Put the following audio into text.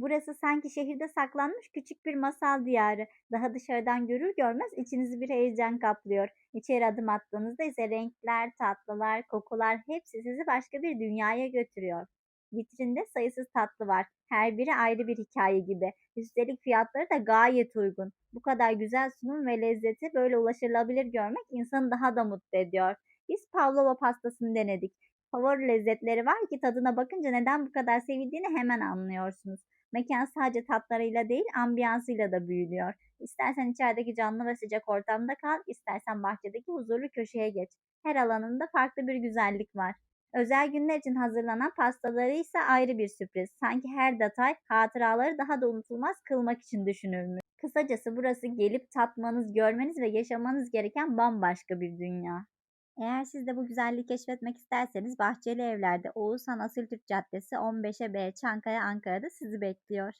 Burası sanki şehirde saklanmış küçük bir masal diyarı. Daha dışarıdan görür görmez içinizi bir heyecan kaplıyor. İçeri adım attığınızda ise renkler, tatlılar, kokular hepsi sizi başka bir dünyaya götürüyor. Vitrinde sayısız tatlı var. Her biri ayrı bir hikaye gibi. Üstelik fiyatları da gayet uygun. Bu kadar güzel sunum ve lezzeti böyle ulaşılabilir görmek insanı daha da mutlu ediyor. Biz pavlova pastasını denedik. Favori lezzetleri var ki tadına bakınca neden bu kadar sevildiğini hemen anlıyorsunuz. Mekan sadece tatlarıyla değil ambiyansıyla da büyülüyor. İstersen içerideki canlı ve sıcak ortamda kal, istersen bahçedeki huzurlu köşeye geç. Her alanında farklı bir güzellik var. Özel günler için hazırlanan pastaları ise ayrı bir sürpriz. Sanki her detay hatıraları daha da unutulmaz kılmak için düşünülmüş. Kısacası burası gelip tatmanız, görmeniz ve yaşamanız gereken bambaşka bir dünya. Eğer siz de bu güzelliği keşfetmek isterseniz Bahçeli Evler'de Oğuzhan Asiltürk Caddesi 15'e B Çankaya Ankara'da sizi bekliyor.